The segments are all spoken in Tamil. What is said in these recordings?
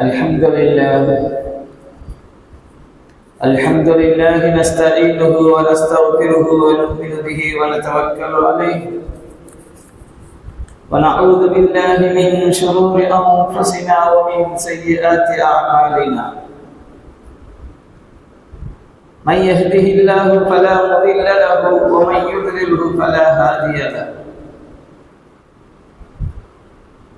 الحمد لله الحمد لله نستعينه ونستغفره ونؤمن به ونتوكل عليه. ونعوذ بالله من شرور أنفسنا ومن سيئات أعمالنا. من يهده الله فلا مضل له ومن يضلله فلا هادي له.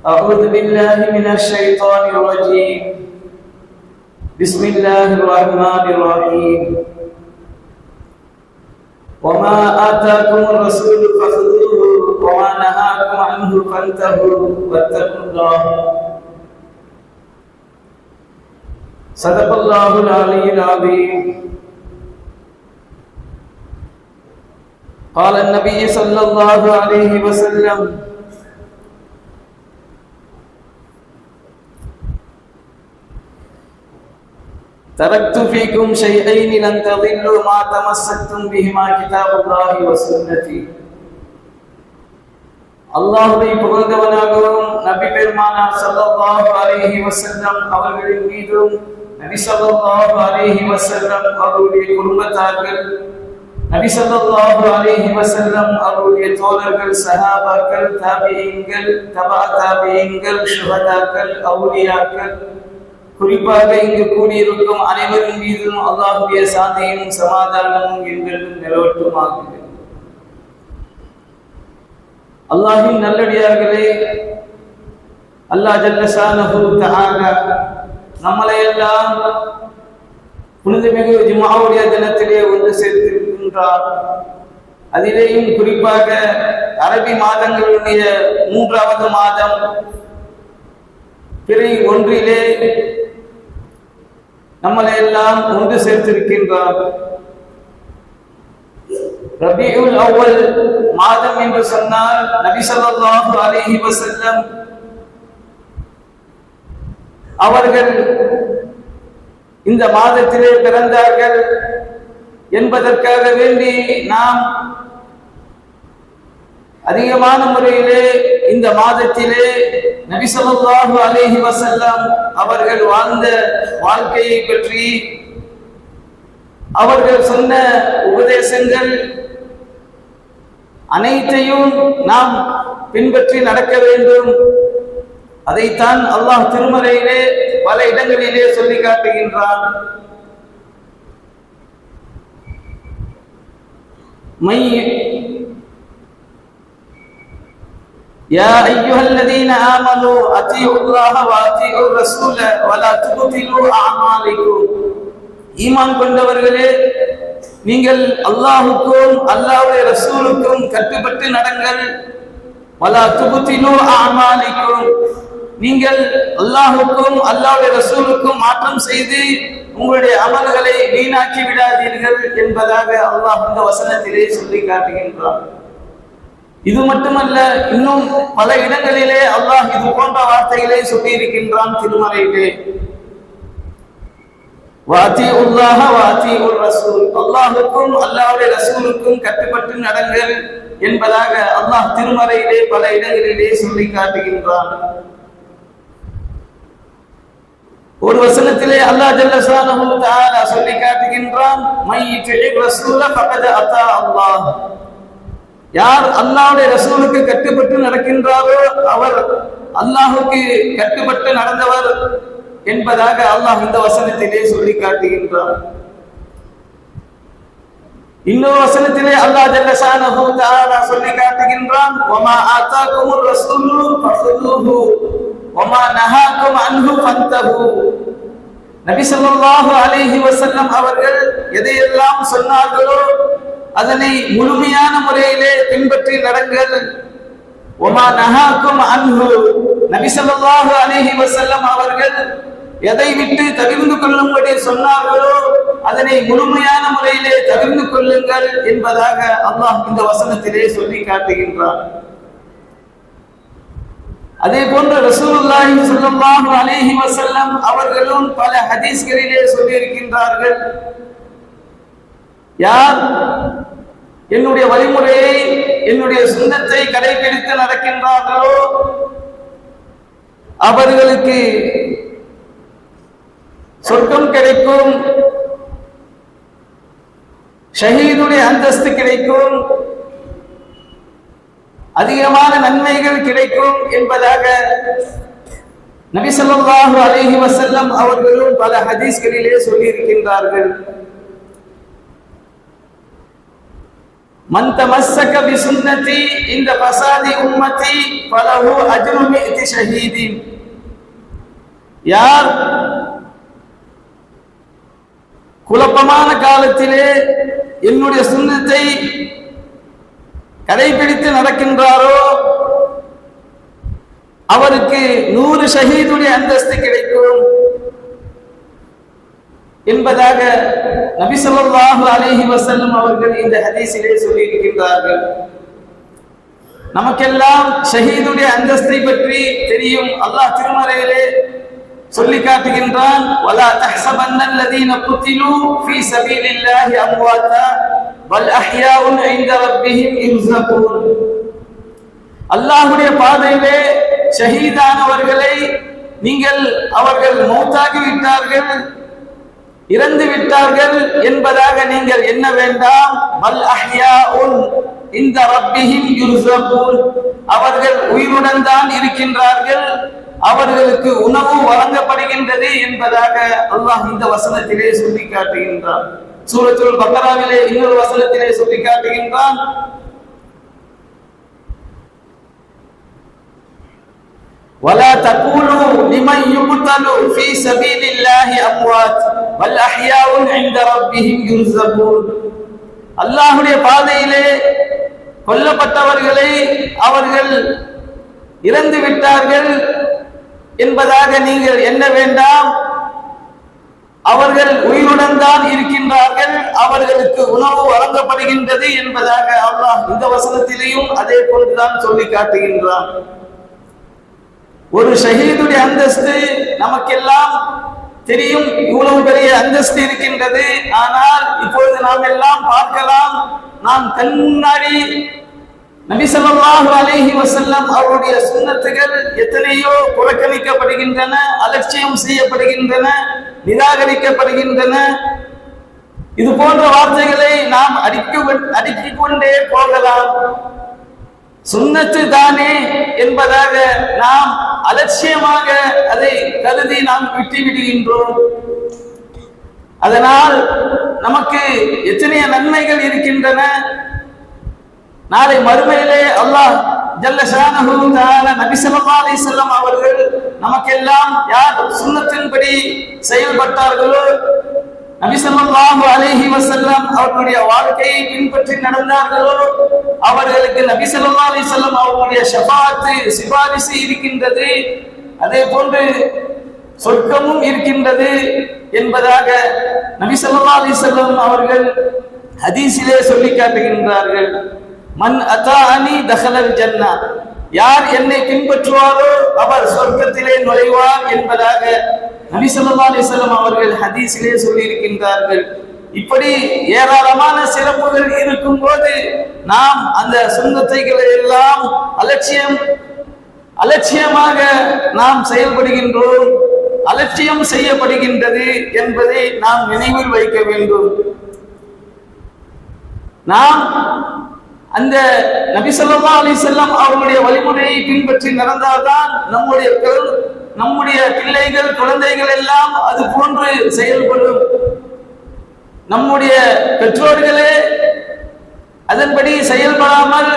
أعوذ بالله من الشيطان الرجيم. بسم الله الرحمن الرحيم. وما آتاكم الرسول فخذوه وما نهاكم عنه فانتهوا واتقوا الله. صدق الله العلي العظيم. قال النبي صلى الله عليه وسلم تركت فيكم شيئين لن تضلوا ما تمسكتم بهما كتاب الله وسنتي அல்லாஹுவை புகழ்ந்தவனாகவும் நபி பெருமானார் ஸல்லல்லாஹு அலைஹி வஸல்லம் அவர்களின் மீதும் நபி ஸல்லல்லாஹு அலைஹி வஸல்லம் அவருடைய குடும்பத்தார்கள் நபி ஸல்லல்லாஹு அலைஹி வஸல்லம் அவருடைய தோழர்கள் சஹாபாக்கள் தாபியீன்கள் தபா தாபியீன்கள் ஷுஹதாக்கள் அவுலியாக்கள் குறிப்பாக இங்கு கூடியிருக்கும் அனைவரும் மீதும் அல்லாஹுடைய சாந்தியும் சமாதானமும் எங்களுக்கும் நிலவட்டுமாகுது அல்லாஹின் நல்லடியார்களே அல்லாஹ் ஜல்லசானஹு தஆலா நம்மளை எல்லாம் புனிதமிகு ஜும்ஆவுடைய தினத்திலே ஒன்று சேர்த்திருக்கின்றார். அதிலேயும் குறிப்பாக அரபி மாதங்களுடைய மூன்றாவது மாதம் பிறை ஒன்றிலே நம்மளை எல்லாம் ஒன்று சேர்த்திருக்கின்றார். ரபியுல் அவ்வல் மாதம் என்று சொன்னால் நபி ஸல்லல்லாஹு அவர்கள் இந்த மாதத்திலே பிறந்தார்கள் என்பதற்காக வேண்டி நாம் அதிகமான முறையிலே இந்த மாதத்திலே நபி ஸல்லல்லாஹு அலைஹி அவர்கள் வாழ்ந்த வாழ்க்கையை பற்றி அவர்கள் சொன்ன உபதேசங்கள் அனைத்தையும் நாம் பின்பற்றி நடக்க வேண்டும். அதைத்தான் அல்லாஹ் திருமலையிலே பல இடங்களிலே சொல்லி காட்டுகின்றான். மை يا أيها الذين آمنوا أطيعوا الله وأطيعوا الرسول ولا تبطلوا أعمالكم ஈமான் கொண்டவர்களே நீங்கள் அல்லாஹுக்கும் அல்லாஹ்வுடைய ரசூலுக்கும் கட்டுப்பட்டு நடங்கள் வலா துபுத்திலு அமாலிக்கும் நீங்கள் அல்லாஹுக்கும் அல்லாஹ்வுடைய ரசூலுக்கும் மாற்றம் செய்து உங்களுடைய அமல்களை வீணாக்கி விடாதீர்கள் என்பதாக அல்லாஹ் இந்த வசனத்திலே சொல்லி காட்டுகின்றான் இது மட்டுமல்ல இன்னும் பல இடங்களிலே அல்லாஹ் இது போன்ற வார்த்தைகளை சொல்லி இருக்கின்றான் திருமலையிலே வாத்தி உல்லாஹ வாத்தி ஒரு ரசூல். அல்லாஹுக்கும் அல்லாவுடைய ரசூலுக்கும் கட்டுப்பட்டு நடங்கள் என்பதாக அல்லாஹ் திருமறையிலே பல இடங்களிலே சொல்லி காட்டுகின்றான். ஒரு வசனத்திலே அல்லாஹ் ஜல்லஷானஹு தஆலா சொல்லி காட்டுகின்றான் மை யுதிஇ ரசூல ஃபகத் அத்தா அல்லாஹ். யார் அல்லாவுடைய ரசூலுக்கு கட்டுப்பட்டு நடக்கின்றாரோ அவர் அல்லாஹுக்கு கட்டுப்பட்டு நடந்தவர் என்பதாக அல்லாஹ் இந்த வசனத்திலே சொல்லி காட்டுகின்றார் இன்னொரு வசனத்திலே அல்லாஹ் ஜல்லஷானஹு தஆலா சொல்லி காட்டுகின்றான் வமா ஆதாகுமுர் ரசூலு ஃபഖுதுஹு வமா நஹாக்கும் அன்ஹு ஃபந்தஹு. நபி ஸல்லல்லாஹு அலைஹி வஸல்லம் அவர்கள் எதையெல்லாம் சொன்னார்களோ அதனை முழுமையான முறையிலே பின்பற்றி நடங்கள். ஒமா நகாக்கும் அன்பு நபி ஸல்லல்லாஹு வசல்லம் அவர்கள் எதை விட்டு தவிர்ந்து கொள்ளும்படி சொன்னார்களோ அதனை முழுமையான முறையிலே தவிர்ந்து கொள்ளுங்கள் என்பதாக அல்லாஹ் இந்த வசனத்திலே சொல்லி காட்டுகின்றார் அதே போன்று ரசூலுல்லாஹி ஸல்லல்லாஹு அலைஹி வஸல்லம் அவர்களும் பல ஹதீஸ்களிலே சொல்லி இருக்கின்றார்கள் யார்? என்னுடைய வழிமுறையை என்னுடைய சொந்தத்தை கடைபிடித்து நடக்கின்றார்களோ அவர்களுக்கு சொர்க்கம் கிடைக்கும் ஷஹீதுடைய அந்தஸ்து கிடைக்கும் அதிகமான நன்மைகள் கிடைக்கும் என்பதாக நபி ஸல்லல்லாஹு அலைஹி அவர்களும் பல ஹதீஸ்களிலே சொல்லியிருக்கின்றார்கள். من تمسك بسنتي عند இந்த ஃபசாதி உம்மதி ஃபலஹு அஜ்ரு شهيد யார் குழப்பமான காலத்திலே என்னுடைய சுண்ணத்தை கடைபிடித்து நடக்கின்றாரோ அவருக்கு நூறு ஷஹீதுடைய அந்தஸ்து கிடைக்கும். என்பதாக நபி சொல்லாஹு அலேஹி வசல்லம் அவர்கள் இந்த ஹதீசிலே சொல்லி இருக்கின்றார்கள் நமக்கெல்லாம் ஷஹீதுடைய அந்தஸ்தை பற்றி தெரியும். அல்லாஹ் திருமறையிலே சொல்லி காட்டுகின்றான் வலா தஹ்சபன்ன அல்லதீன குத்திலு ஃபீ சபீலில்லாஹி அம்வாதா வல் அஹ்யாவுன் அல்லாஹ்வுடைய பாதையிலே ஷஹீதானவர்களை நீங்கள் அவர்கள் மௌத்தாகி விட்டார்கள் இறந்து விட்டார்கள் என்பதாக நீங்கள் எண்ண வேண்டாம் பல் அஹ்யாஉன் இந்த ரப்பிஹிம் யுர்ஸகூன் அவர்கள் உயிருடன் தான் இருக்கின்றார்கள் அவர்களுக்கு உணவு வழங்கப்படுகின்றது என்பதாக அல்லாஹ் இந்த வசனத்திலே சொல்லி காட்டுகின்றான் சூரத்துல் பக்கராவிலே இன்னொரு வசனத்திலே சொல்லி காட்டுகின்றான் ولا تقولوا لمن يقتل في سبيل الله اموات வல் பாதையிலே கொல்லப்பட்டவர்களை அவர்கள் இறந்து விட்டார்கள் என்பதாக நீங்கள் என்ன வேண்டாம்? அவர்கள் உயிருடன் தான் இருக்கின்றார்கள் அவர்களுக்கு உணவு வழங்கப்படுகின்றது என்பதாக அல்லாஹ் இந்த வசனத்திலேயும் அதே போன்றுதான் சொல்லி காட்டுகின்றான். ஒரு ஷஹீதுடைய அந்தஸ்து நமக்கெல்லாம் தெரியும் இவ்வளவு பெரிய அந்தஸ்து இருக்கின்றது. ஆனால் இப்பொழுது நாம் எல்லாம் பார்க்கலாம் நாம் கண்ணாடி முன்னாடி நபி வசல்லம் அவருடைய சுண்ணத்துகள் எத்தனையோ புறக்கணிக்கப்படுகின்றன அலட்சியம் செய்யப்படுகின்றன நிராகரிக்கப்படுகின்றன. இது போன்ற வார்த்தைகளை நாம் அடிக்க அடுக்கிக் கொண்டே போகலாம். சுண்ணத்து தானே என்பதாக நாம் அலட்சியமாக அதை கருதி நாம் விட்டு விடுகின்றோம். அதனால் நமக்கு எத்தனைய நன்மைகள் இருக்கின்றன? நாளை மறுமையிலே அல்லாஹ் ஜல்ல ஷானஹு தஆலா நபி ஸல்லல்லாஹு அவர்கள் நமக்கெல்லாம் யார் சுண்ணத்தின்படி செயல்பட்டார்களோ நபி அலேஹி அலைஹி அவர்களுடைய வாழ்க்கையை பின்பற்றி நடந்தார்களோ அவர்களுக்கு நபிசல்லா அலி அலைஹி அவர்களுடைய ஷஃபாத்து சிபாரிசு இருக்கின்றது. அதே போன்று சொர்க்கமும் இருக்கின்றது என்பதாக நபிசல்லா அலி அலைஹி அவர்கள் ஹதீஸிலே சொல்லி காட்டுகின்றார்கள். மன் அதானி தஹலல் ஜன்னா யார் என்னை பின்பற்றுவாரோ அவர் சொர்க்கத்திலே நுழைவார் என்பதாக நபி ஸல்லல்லாஹு அவர்கள் ஹதீஸிலே சொல்லி இருக்கின்றார்கள் இப்படி ஏராளமான சிறப்புகள் இருக்கும் போது நாம் அந்த சுண்ணத்தைகளை எல்லாம் அலட்சியம் அலட்சியமாக நாம் செயல்படுகின்றோம். அலட்சியம் செய்யப்படுகின்றது என்பதை நாம் நினைவில் வைக்க வேண்டும். நாம் அந்த நபி ஸல்லல்லாஹு அலைஹி அவர்களுடைய வழிமுறையை பின்பற்றி நடந்தால்தான் நம்முடைய நம்முடைய பிள்ளைகள் குழந்தைகள் எல்லாம் அது போன்று செயல்படும். நம்முடைய பெற்றோர்களே அதன்படி செயல்படாமல்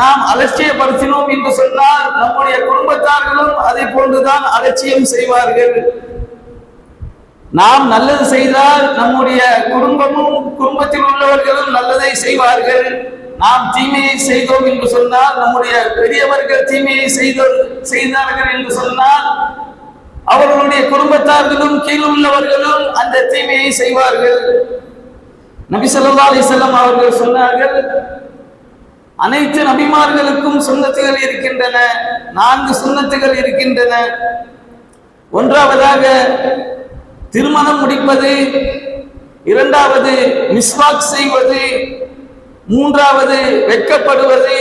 நாம் அலட்சியப்படுத்தினோம் என்று சொன்னால் நம்முடைய குடும்பத்தார்களும் அதை போன்றுதான் அலட்சியம் செய்வார்கள். நாம் நல்லது செய்தால் நம்முடைய குடும்பமும் குடும்பத்தில் உள்ளவர்களும் நல்லதை செய்வார்கள். நாம் தீமையை செய்தோம் என்று சொன்னால் நம்முடைய பெரியவர்கள் தீமையை செய்தோ செய்தார்கள் என்று சொன்னால் அவர்களுடைய குடும்பத்தார்களும் கீழும் உள்ளவர்களும் அந்த தீமையை செய்வார்கள். நபி ஸல்லல்லாஹு அவர்கள் சொன்னார்கள் அனைத்து நபிமார்களுக்கும் சுண்ணத்துகள் இருக்கின்றன நான்கு சுண்ணத்துகள் இருக்கின்றன. ஒன்றாவதாக திருமணம் முடிப்பது இரண்டாவது மிஸ்வாக் செய்வது மூன்றாவது வெட்கப்படுவது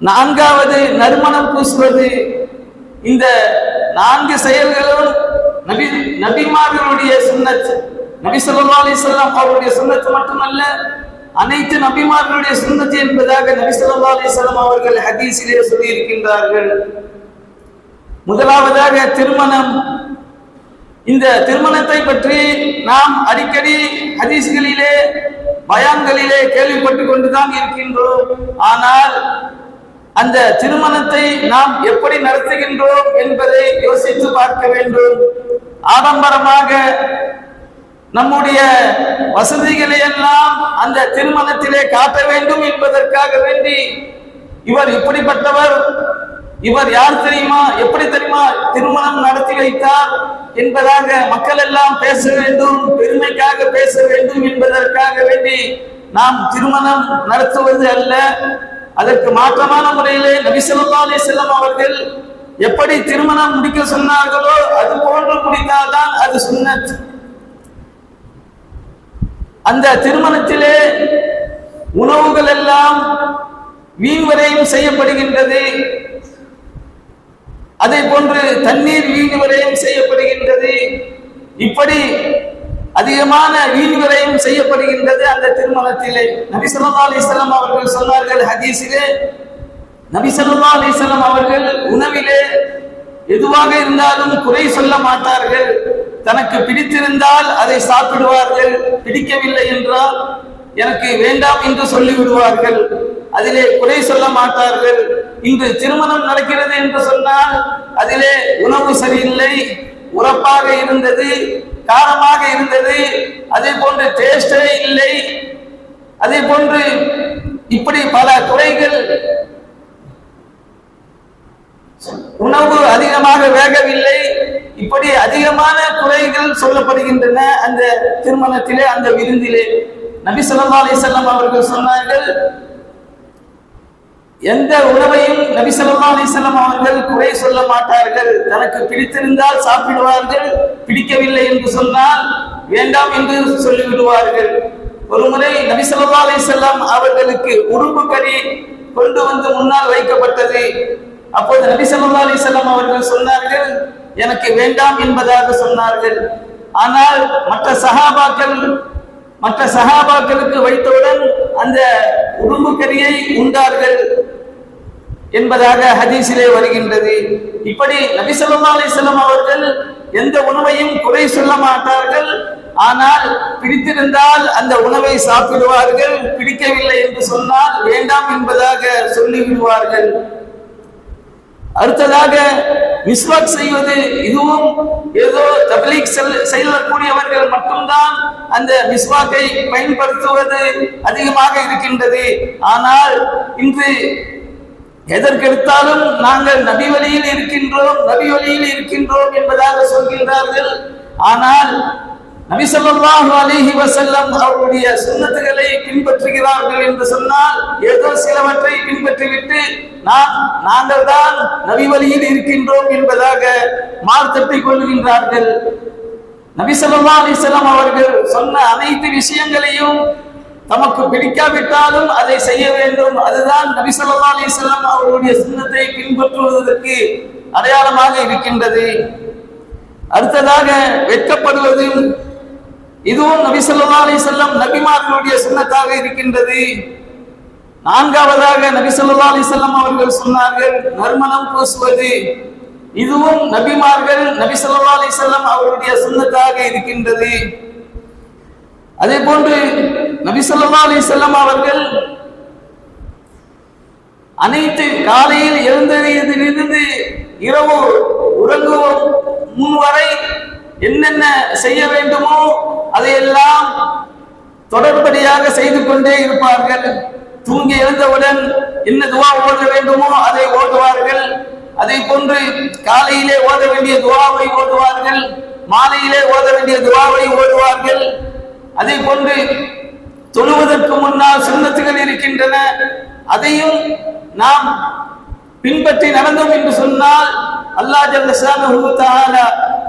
நான்காவது நறுமணம் பூசுவது. இந்த நான்கு செயல்களும் நபி நபிமார்களுடைய சுண்ணத்து நபி சொல்லா அலி சொல்லாம் அவருடைய சுன்னத்து மட்டுமல்ல அனைத்து நபிமார்களுடைய சுண்ணத்து என்பதாக நபி சொல்லா அலி வஸல்லம் அவர்கள் ஹதீஸிலே சொல்லி இருக்கின்றார்கள் முதலாவதாக திருமணம். இந்த திருமணத்தை பற்றி நாம் அடிக்கடி பயான்களிலே கேள்விப்பட்டு கொண்டுதான் இருக்கின்றோம். ஆனால் அந்த திருமணத்தை நாம் எப்படி நடத்துகின்றோம் என்பதை யோசித்து பார்க்க வேண்டும். ஆடம்பரமாக நம்முடைய வசதிகளை எல்லாம் அந்த திருமணத்திலே காட்ட வேண்டும் என்பதற்காக வேண்டி இவர் இப்படிப்பட்டவர். இவர் யார் தெரியுமா? எப்படி தெரியுமா? திருமணம் நடத்தி வைத்தார் என்பதாக மக்கள் எல்லாம் பேச வேண்டும் பெருமைக்காக பேச வேண்டும் என்பதற்காக வேண்டி நாம் திருமணம் நடத்துவது அல்ல. அதற்கு மாற்றமான முறையிலே நபி செல்லம் அவர்கள் எப்படி திருமணம் முடிக்க சொன்னார்களோ அது போன்று முடித்தால்தான் அது சுண்ணத் அந்த திருமணத்திலே உணவுகள் எல்லாம் வீண் செய்யப்படுகின்றது. அதே போன்று தண்ணீர் வீண் விரயம் செய்யப்படுகின்றது. இப்படி அதிகமான வீண் விரயம் செய்யப்படுகின்றது அந்த திருமணத்திலே. நபி சொல்லா அலிஸ்லாம் அவர்கள் சொன்னார்கள் ஹதீஸிலே நபி சொல்லா அலிஸ்லாம் அவர்கள் உணவிலே எதுவாக இருந்தாலும் குறை சொல்ல மாட்டார்கள். தனக்கு பிடித்திருந்தால் அதை சாப்பிடுவார்கள். பிடிக்கவில்லை என்றால் எனக்கு வேண்டாம் என்று சொல்லி விடுவார்கள் அதிலே குறை சொல்ல மாட்டார்கள். இன்று திருமணம் நடக்கிறது என்று சொன்னால் அதிலே உணவு சரியில்லை உரப்பாக இருந்தது காரமாக இருந்தது அதே போன்று டேஸ்டே இல்லை. அதே போன்று இப்படி பல குறைகள் உணவு அதிகமாக வேகவில்லை. இப்படி அதிகமான குறைகள் சொல்லப்படுகின்றன அந்த திருமணத்திலே அந்த விருந்திலே. நபி சொல்லா அலி செல்லம் அவர்கள் சொன்னார்கள் எந்த உணவையும் நபி சொல்லா அலி செல்லம் அவர்கள் குறை சொல்ல மாட்டார்கள். தனக்கு பிடித்திருந்தால் சாப்பிடுவார்கள் பிடிக்கவில்லை என்று சொன்னால் வேண்டாம் என்று சொல்லிவிடுவார்கள். ஒரு முறை நபி சொல்லா அலி செல்லம் அவர்களுக்கு உடும்பு கறி கொண்டு வந்து முன்னால் வைக்கப்பட்டது. அப்போது நபி சொல்லா அலி செல்லம் அவர்கள் சொன்னார்கள் எனக்கு வேண்டாம் என்பதாக சொன்னார்கள். ஆனால் மற்ற சஹாபாக்கள் மற்ற சகாபாக்களுக்கு வைத்தவுடன் அந்த உடும்பு கரியை உண்டார்கள் என்பதாக ஹதீஸிலே வருகின்றது. இப்படி நபிசல்லா ஸல்லல்லாஹு அவர்கள் எந்த உணவையும் குறை சொல்ல மாட்டார்கள். ஆனால் பிடித்திருந்தால் அந்த உணவை சாப்பிடுவார்கள். பிடிக்கவில்லை என்று சொன்னால் வேண்டாம் என்பதாக சொல்லிவிடுவார்கள். அடுத்ததாக மிஸ்வாக் செய்வது இதுவும் ஏதோ தப்லீக் செல் செயலக்கூடியவர்கள் மட்டும்தான் அந்த மிஸ்வாக்கை பயன்படுத்துவது அதிகமாக இருக்கின்றது. ஆனால் இன்று எதற்கெடுத்தாலும் நாங்கள் நபி வழியில் இருக்கின்றோம் நபி வழியில் இருக்கின்றோம் என்பதாக சொல்கின்றார்கள். ஆனால் நபி ஸல்லல்லாஹு அலைஹி அவருடைய சுண்ணத்துகளை பின்பற்றுகிறார்கள் என்று சொன்னால் ஏதோ சிலவற்றை பின்பற்றிவிட்டு நாம் நாங்கள் தான் நபி வழியில் இருக்கின்றோம் என்பதாக மார்த்தட்டிக் கொள்கின்றார்கள். நபி ஸல்லல்லாஹு அவர்கள் சொன்ன அனைத்து விஷயங்களையும் தமக்கு பிடிக்காவிட்டாலும் அதை செய்ய வேண்டும். அதுதான் நபி ஸல்லல்லாஹு அலைஹி அவருடைய சின்னத்தை பின்பற்றுவதற்கு அடையாளமாக இருக்கின்றது. அடுத்ததாக வெட்கப்படுவதும் இதுவும் நபி சொல்லா அலி செல்லம் நபிமார்களுடைய சின்னத்தாக இருக்கின்றது. நான்காவதாக நபி சொல்லா அலி செல்லம் அவர்கள் சொன்னார்கள் நறுமணம் பூசுவது. இதுவும் நபிமார்கள் நபி சொல்லா அலி செல்லம் அவருடைய சுன்னத்தாக இருக்கின்றது. அதே போன்று நபி சொல்லா அலி செல்லம் அவர்கள் அனைத்து காலையில் எழுந்ததிலிருந்து இரவு உறங்குவோம் முன் வரை என்னென்ன செய்ய வேண்டுமோ அதையெல்லாம் தொடர்படியாக செய்து கொண்டே இருப்பார்கள். தூங்கி எழுந்தவுடன் என்ன துவா ஓத வேண்டுமோ அதை ஓதுவார்கள். அதை போன்று காலையிலே ஓத வேண்டிய துவாவை ஓதுவார்கள். மாலையிலே ஓத வேண்டிய துவாவை ஓதுவார்கள். அதை போன்று தொழுவதற்கு முன்னால் சுண்ணத்துகள் இருக்கின்றன. அதையும் நாம் பின்பற்றி நடந்தோம் என்று சொன்னால் அல்லாஹ் ஜல்லஷானஹு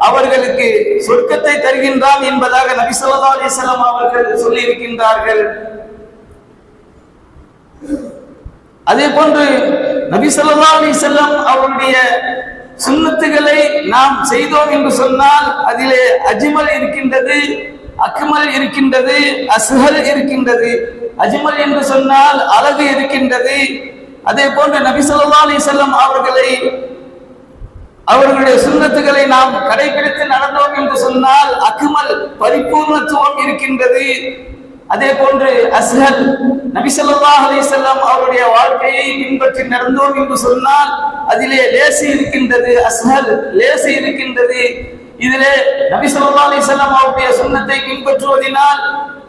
அவர்களுக்கு சொர்க்கத்தை தருகின்றான் என்பதாக நபி ஸல்லல்லாஹு அவர்கள் சொல்லி இருக்கின்றார்கள் அதே போன்று நபி ஸல்லல்லாஹு அவருடைய சுண்ணத்துகளை நாம் செய்தோம் என்று சொன்னால் அதிலே அஜிமல் இருக்கின்றது அக்மல் இருக்கின்றது அசுகல் இருக்கின்றது. அஜிமல் என்று சொன்னால் அழகு இருக்கின்றது. அதே போன்று நபி ஸல்லல்லாஹு அவர்களை அவர்களுடைய சுண்ணத்துகளை நாம் கடைபிடித்து நடந்தோம் என்று சொன்னால் அக்மல் பரிபூர்ணத்துவம் இருக்கின்றது. அதே போன்று அஸ்ஹல் நபிசல்லா அலிசல்லாம் அவருடைய வாழ்க்கையை பின்பற்றி நடந்தோம் என்று சொன்னால் அதிலே லேசி இருக்கின்றது அஸ்ஹல் லேசி இருக்கின்றது. இதிலே நபிசல்லா அலிசல்லாம் அவருடைய சுண்ணத்தை பின்பற்றுவதினால்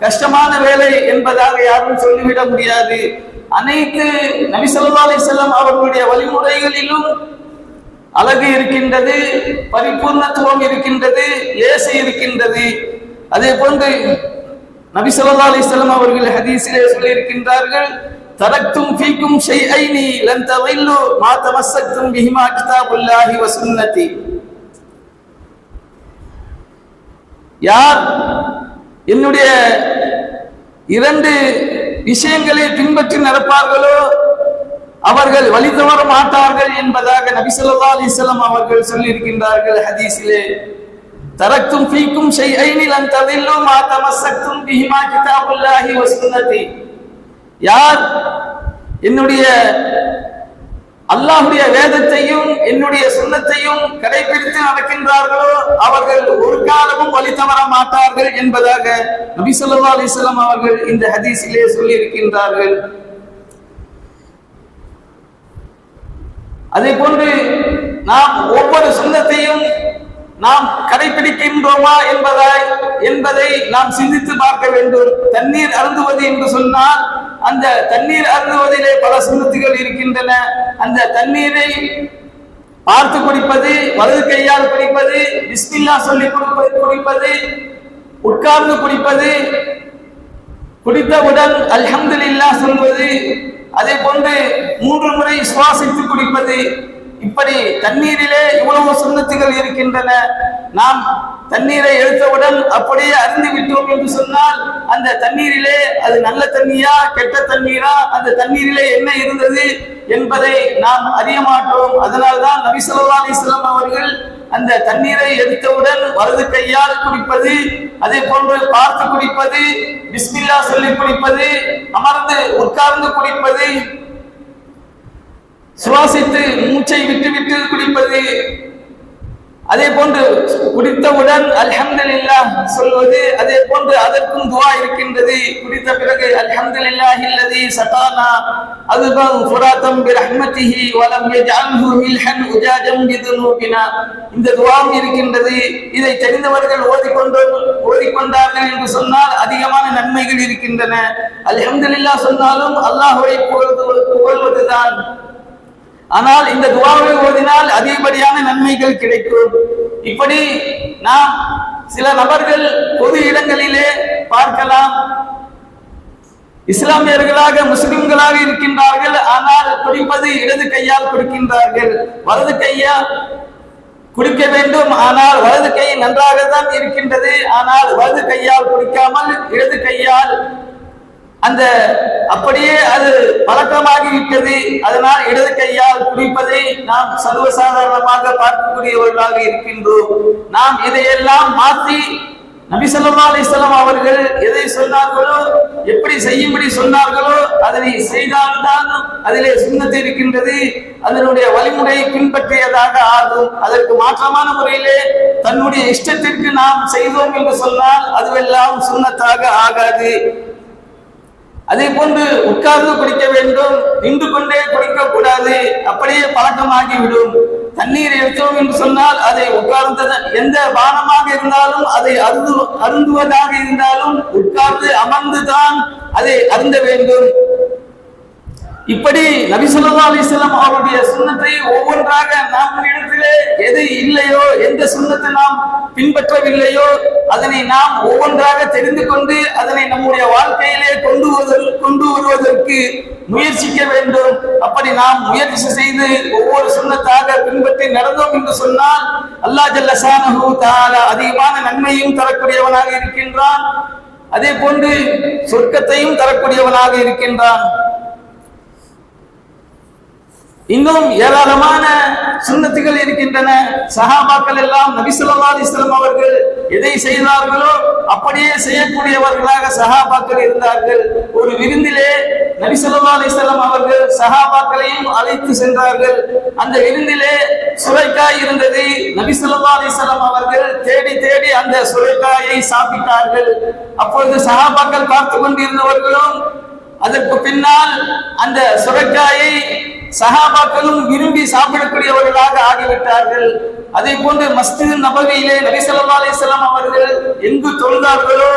கஷ்டமான வேலை என்பதாக யாரும் சொல்லிவிட முடியாது. அனைத்து நபிசல்லா அலிசல்லாம் அவர்களுடைய வழிமுறைகளிலும் அழகு இருக்கின்றது பரிபூர்ணத்துவம் இருக்கின்றது ஏசு இருக்கின்றது. அதே போன்று நபி சொல்லா அலிஸ்லாம் அவர்கள் ஹதீஸிலே சொல்லி இருக்கின்றார்கள் தரக்தும் ஃபீக்கும் ஷைஐனி லன் தவில்லு மா தமஸ்ஸக்தும் பிஹிமா கிதாபுல்லாஹி வ சுன்னதி. யார் என்னுடைய இரண்டு விஷயங்களை பின்பற்றி நடப்பார்களோ அவர்கள் வழி தவற மாட்டார்கள் என்பதாக நபிசல்லா அலிசல்லாம் அவர்கள் சொல்லி இருக்கின்றார்கள் ஹதீஸிலே. தரக்தும் ஃபீக்கும் ஷைஐனி அன் ததில்லு மா தமஸ்ஸக்தும் பிஹிமா கிதாபுல்லாஹி வ சுன்னதி யார் என்னுடைய அல்லாஹ்வுடைய வேதத்தையும் என்னுடைய சுன்னத்தையும் கடைபிடித்து நடக்கின்றார்களோ அவர்கள் ஒரு காலமும் வழி தவற மாட்டார்கள் என்பதாக நபி ஸல்லல்லாஹு அலைஹி வஸல்லம் அவர்கள் இந்த ஹதீஸிலே சொல்லி இருக்கின்றார்கள் அதே போன்று நாம் ஒவ்வொரு சுண்ணத்தையும் நாம் கடைபிடிக்கின்றோமா என்பதாய் என்பதை நாம் சிந்தித்து பார்க்க வேண்டும். தண்ணீர் அருந்துவது என்று சொன்னால் அந்த தண்ணீர் அருந்துவதிலே பல சுண்ணத்துகள் இருக்கின்றன. அந்த தண்ணீரை பார்த்து குடிப்பது வலது கையால் குடிப்பது பிஸ்மில்லா சொல்லி குடிப்பது குடிப்பது உட்கார்ந்து குடிப்பது குடித்தவுடன் அல்ஹம்துலில்லாஹ் சொல்வது அதே போன்று மூன்று முறை சுவாசித்து குடிப்பது இப்படி தண்ணீரிலே இவ்வளவு சுண்ணத்துகள் இருக்கின்றன. நாம் தண்ணீரை எடுத்தவுடன் அப்படியே அறிந்து விட்டோம் என்று சொன்னால் அந்த தண்ணீரிலே அது நல்ல தண்ணீரா கெட்ட தண்ணீரா அந்த தண்ணீரிலே என்ன இருந்தது என்பதை நாம் அறிய மாட்டோம். அதனால்தான் நபிசல்லா அலிஸ்லாம் அவர்கள் அந்த தண்ணீரை எடுத்தவுடன் வலது கையால் குடிப்பது அதே போன்று பார்த்து குடிப்பது பிஸ்மில்லா சொல்லி குடிப்பது அமர்ந்து உட்கார்ந்து குடிப்பது சுவாசித்து மூச்சை விட்டு விட்டு குடிப்பது அதே போன்று குடித்தவுடன் அல்ஹம்துலில்லாஹ் சொல்வது அதே போன்று அதற்கும் துவா இருக்கின்றது. குடித்த பிறகு அல்ஹம்து இல்லா இல்லதி சகானா அதுபம் ஃபுராத்தம் பிரஹ்மத்திஹி வலம் யஜஅல்ஹு மில்ஹன் உஜாஜம் பிதுனூபினா. இந்த துவாம் இருக்கின்றது. இதை தெரிந்தவர்கள் ஓதிக்கொண்டு ஓதிக்கொண்டார்கள் என்று சொன்னால் அதிகமான நன்மைகள் இருக்கின்றன. அல்ஹம்துலில்லாஹ் சொன்னாலும் அல்லாஹ்வை புகழ்வதுதான். ஆனால் இந்த துவாவை ஓதினால் அதிகப்படியான நன்மைகள் கிடைக்கும். இப்படி நாம் சில நபர்கள் பொது இடங்களிலே பார்க்கலாம். இஸ்லாமியர்களாக முஸ்லிம்களாக இருக்கின்றார்கள். ஆனால் குடிப்பது இடது கையால் குடிக்கின்றார்கள். வலது கையால் குடிக்க வேண்டும். ஆனால் வலது கை நன்றாக தான் இருக்கின்றது. ஆனால் வலது கையால் குடிக்காமல் இடது கையால் அந்த அப்படியே அது பழக்கமாகி விட்டது அதனால் இடது கையால் குடிப்பதை நாம் சர்வசாதாரணமாக பார்க்கக்கூடியவர்களாக இருக்கின்றோம். நாம் இதையெல்லாம் மாற்றி நபி ஸல்லல்லாஹு அவர்கள் எதை சொன்னார்களோ எப்படி செய்யும்படி சொன்னார்களோ அதனை செய்தால்தான் அதிலே சுண்ணத்து இருக்கின்றது. அதனுடைய வழிமுறை பின்பற்றியதாக ஆகும். அதற்கு மாற்றமான முறையிலே தன்னுடைய இஷ்டத்திற்கு நாம் செய்தோம் என்று சொன்னால் அதுவெல்லாம் சுண்ணத்தாக ஆகாது. அதே போன்று உட்கார்ந்து குடிக்க வேண்டும் நின்று கொண்டே குடிக்க கூடாது அப்படியே பழக்கமாகிவிடும். தண்ணீர் எடுத்தோம் என்று சொன்னால் அதை உட்கார்ந்த எந்த பானமாக இருந்தாலும் அதை அருந்து அருந்துவதாக இருந்தாலும் உட்கார்ந்து அமர்ந்துதான் அதை அருந்த வேண்டும். இப்படி நபி அலிசல்லாம் அவருடைய சுண்ணத்தை ஒவ்வொன்றாக நாம் இடத்திலே எது இல்லையோ எந்த சுண்ணத்தை நாம் பின்பற்றவில்லையோ அதனை நாம் ஒவ்வொன்றாக தெரிந்து கொண்டு அதனை நம்முடைய வாழ்க்கையிலே கொண்டு வருவதற்கு கொண்டு வருவதற்கு முயற்சிக்க வேண்டும். அப்படி நாம் முயற்சி செய்து ஒவ்வொரு சுண்ணத்தாக பின்பற்றி நடந்தோம் என்று சொன்னால் அல்லாஹ் ஜல்ல ஷானஹு அதிகமான நன்மையும் தரக்கூடியவனாக இருக்கின்றான். அதே போன்று சொர்க்கத்தையும் தரக்கூடியவனாக இருக்கின்றான். இன்னும் ஏராளமான சுண்ணத்துகள் இருக்கின்றன. சஹாபாக்கள் எல்லாம் நபி அவர்கள் எதை செய்தார்களோ அப்படியே செய்யக்கூடியவர்களாக சஹாபாக்கள் இருந்தார்கள். ஒரு விருந்திலே நபி ஸல்லல்லாஹு அவர்கள் சஹாபாக்களையும் அழைத்து சென்றார்கள். அந்த விருந்திலே சுரைக்காய் இருந்தது நபி அவர்கள் தேடி தேடி அந்த சுரைக்காயை சாப்பிட்டார்கள். அப்பொழுது சஹாபாக்கள் பார்த்து கொண்டிருந்தவர்களும் அதற்கு பின்னால் அந்த சுரைக்காயை சஹாபாக்களும் விரும்பி சாப்பிடக்கூடியவர்களாக ஆகிவிட்டார்கள். அதே போன்று மஸ்ஜித் நபவியிலே நபி ஸல்லல்லாஹு அலைஹி அவர்கள் எங்கு தொழுந்தார்களோ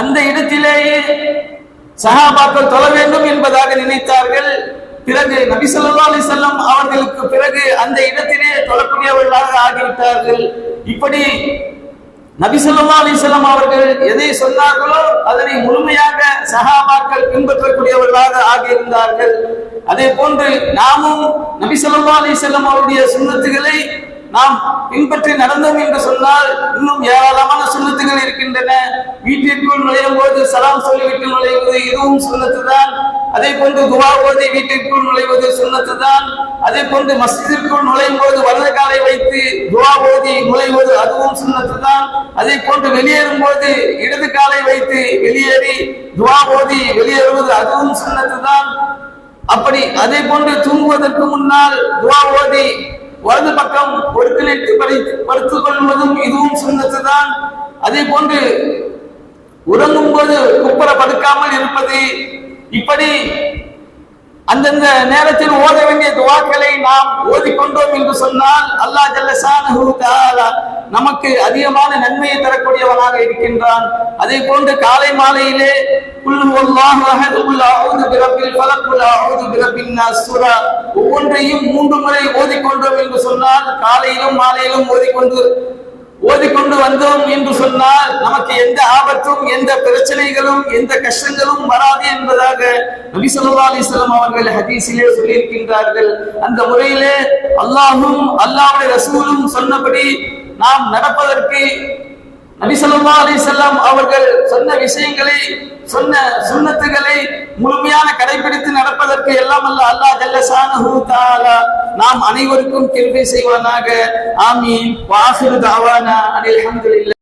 அந்த இடத்திலேயே சஹாபாக்கள் தொழ வேண்டும் என்பதாக நினைத்தார்கள். பிறகு நபி சொல்லா அலி செல்லம் அவர்களுக்கு பிறகு அந்த இடத்திலே தொழக்கூடியவர்களாக ஆகிவிட்டார்கள். இப்படி நபிசல்லா அலிசல்லாம் அவர்கள் எதை சொன்னார்களோ அதனை முழுமையாக சகாபாக்கள் பின்பற்றக்கூடியவர்களாக ஆகியிருந்தார்கள். அதே போன்று நாமும் நபிசல்லா அலிசல்லாம் அவருடைய சுண்ணத்துகளை நாம் பின்பற்றி நடந்தோம் என்று சொன்னால் இன்னும் ஏராளமான சுண்ணத்துகள் இருக்கின்றன. வீட்டிற்குள் நுழையும் போது சலாம் சொல்லிவிட்டு நுழைவது இதுவும் சுண்ணத்து தான் அதே போன்று துவா ஓதி வீட்டிற்குள் நுழைவது சுண்ணத்து தான் அதே போன்று மஸ்ஜிதிற்குள் நுழையும் போது வலது காலை வைத்து துவா ஓதி நுழைவது அதுவும் சுண்ணத்து தான் அதே போன்று வெளியேறும் போது இடது காலை வைத்து வெளியேறி துவா ஓதி வெளியேறுவது அதுவும் சுண்ணத்து தான் அப்படி அதே போன்று தூங்குவதற்கு முன்னால் துவா ஓதி வலது பக்கம் ஒடுக்கிணைத்து படுத்துக் கொள்வதும் இதுவும் சுண்ணத்து தான் அதே போன்று உறங்கும் போது குப்பர படுக்காமல் இருப்பது இப்படி அந்தந்த நேரத்தில் ஓத வேண்டிய துவாக்களை நாம் ஓதிக்கொண்டோம் என்று சொன்னால் அல்லாஹ் ஜல்லசான நமக்கு அதிகமான நன்மையை தரக்கூடியவனாக இருக்கின்றான். அதே போன்று காலை மாலையிலே ஒவ்வொன்றையும் மூன்று முறை ஓதிக்கொண்டோம் என்று சொன்னால் காலையிலும் மாலையிலும் ஓதிக்கொண்டு ஓதிக்கொண்டு வந்தோம் என்று சொன்னால் நமக்கு எந்த ஆபத்தும் எந்த பிரச்சனைகளும் எந்த கஷ்டங்களும் வராது என்பதாக நபி சொல்லா அலிஸ்லாம் அவர்கள் ஹதீஸிலே சொல்லியிருக்கின்றார்கள். அந்த முறையிலே அல்லாஹும் அல்லாவுடைய ரசூலும் சொன்னபடி நாம் நடப்பதற்கு நபிசல்லா அலி செல்லம் அவர்கள் சொன்ன விஷயங்களை சொன்ன சுண்ணத்துகளை முழுமையான கடைபிடித்து நடப்பதற்கு எல்லாம் அல்ல அல்லாஹ் ஜல்ல ஷானஹு நாம் அனைவருக்கும் கிருபை செய்வானாக. ஆமீன். வாஹிரு தாவானா அனில் ஹம்துலில்லாஹ்.